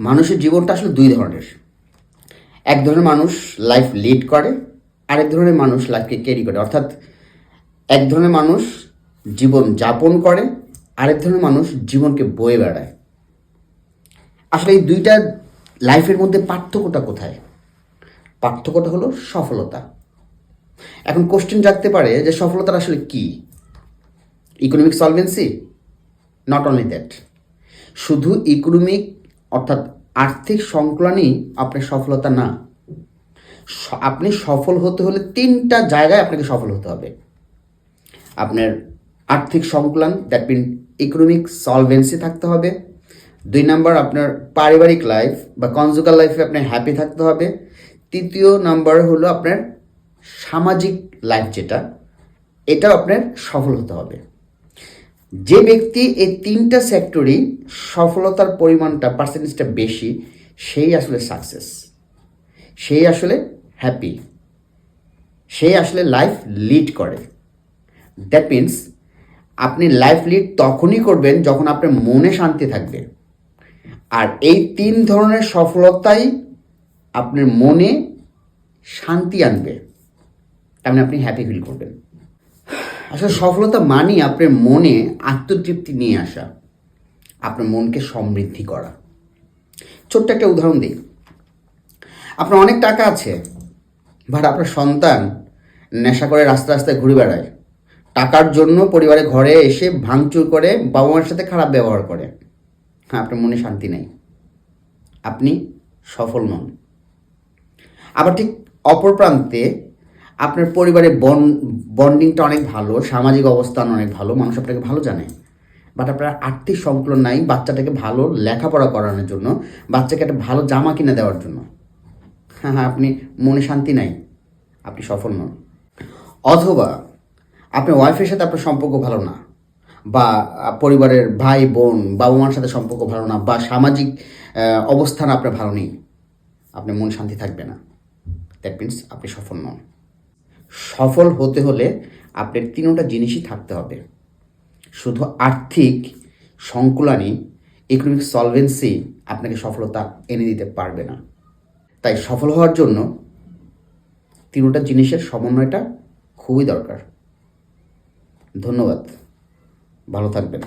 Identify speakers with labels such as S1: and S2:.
S1: মানুষের জীবনটা আসলে দুই ধরনের। এক ধরনের মানুষ লাইফ লিড করে, আরেক ধরনের মানুষ লাইফকে ক্যারি করে। অর্থাৎ এক ধরনের মানুষ জীবন যাপন করে, আরেক ধরনের মানুষ জীবনকে বয়ে বেড়ায়। আসলে এই দুইটা লাইফের মধ্যে পার্থক্যটা কোথায়? পার্থক্যটা হলো সফলতা। এখন কোশ্চেন জাগতে পারে যে সফলতার আসলে কি? Economic solvency not only that শুধু ইকোনমিক অর্থাৎ আর্থিক সংকলনই আপনার সফলতা না। আপনি সফল হতে হলে তিনটা জায়গায় আপনাকে সফল হতে হবে। আপনার আর্থিক সংকলন দ্যাট মিন ইকোনমিক সলভেন্সি থাকতে হবে। দুই নাম্বার, আপনার পারিবারিক লাইফ বা কনজুগাল লাইফে আপনার হ্যাপি থাকতে হবে। তৃতীয় নাম্বার হলো আপনার সামাজিক লাইফ যেটা, এটাও আপনার সফল হতে হবে। যে ব্যক্তি এই তিনটা সেক্টরই সফলতার পরিমাণটা পার্সেন্টেজটা বেশি, সেই আসলে সাকসেস সেই আসলে হ্যাপি সেই আসলে লাইফ লিড করে। দ্যাট মিন্স আপনি লাইফ লিড তখনই করবেন যখন আপনার মনে শান্তি থাকবে। আর এই তিন ধরনের সফলতাই আপনার মনে শান্তি আনবে। তার মানে আপনি হ্যাপি ফিল করবেন। আসলে সফলতা মানি আপনার মনে আত্মতৃপ্তি নিয়ে আসা। আপনার মনকে সমৃদ্ধি করা। ছোট্ট একটা উদাহরণ দিই। আপনার অনেক টাকা আছে বাট আপনার সন্তান নেশা করে রাস্তা রাস্তায় ঘুরে বেড়ায়। টাকার জন্য পরিবারে ঘরে এসে ভাঙচুর করে বাবা মার সাথে খারাপ ব্যবহার করে। হ্যাঁ আপনার মনে শান্তি নেই। আপনি সফল নন। আবার ঠিক অপর প্রান্তে আপনার পরিবারে বন বন্ডিংটা অনেক ভালো, সামাজিক অবস্থান অনেক ভালো, মানুষ আপনাকে ভালো জানে। বাট আপনার আর্থিক সংকলন নাই, বাচ্চাটাকে ভালো লেখাপড়া করানোর জন্য, বাচ্চাকে একটা ভালো জামা কিনে দেওয়ার জন্য। হ্যাঁ হ্যাঁ আপনি মনে শান্তি নাই। আপনি সফল নন। অথবা, আপনার ওয়াইফের সাথে আপনার সম্পর্ক ভালো না, বা পরিবারের ভাই, বোন, বাবা মার সাথে সম্পর্ক ভালো না, বা সামাজিক অবস্থান আপনার ভালো নেই, আপনার মন শান্তি থাকবে না। দ্যাট মিন্স আপনি সফল নন। সফল হতে হলে আপনার তিনটা জিনিসই থাকতে হবে। শুধু আর্থিক সংকুলানই ইকোনমিক সলভেন্সি আপনাকে সফলতা এনে দিতে পারবে না। তাই সফল হওয়ার জন্য তিনটা জিনিসের সমন্বয়টা খুবই দরকার। ধন্যবাদ। ভালো থাকবেন।